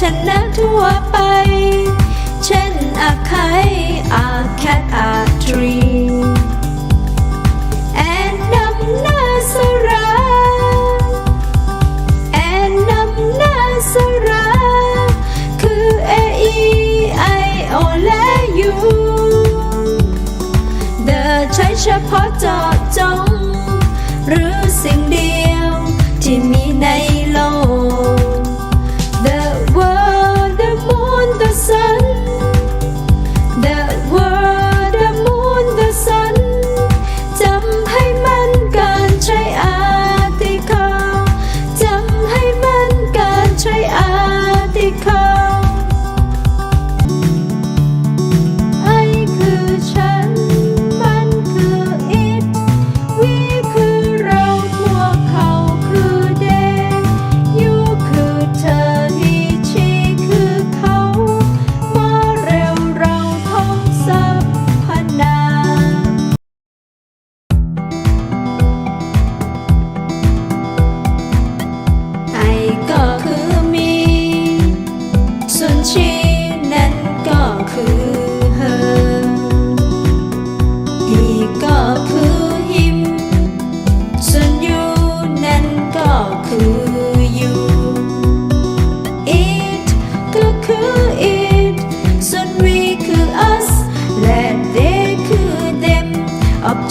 ชนะทั่วไป เช่นอาไคอาแคทอาทรีแอนนำหน้าสราแอนนำหน้าสราคือ A E I O และ U The ใช้เฉพาะเจาะจง หรือสิ่งเดียวที่มีใน ร์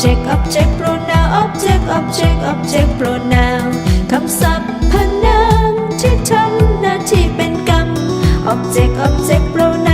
object object pronoun object object object pronoun คำศัพท์พนามที่ทำหน้าที่เป็นกรรม object object pronoun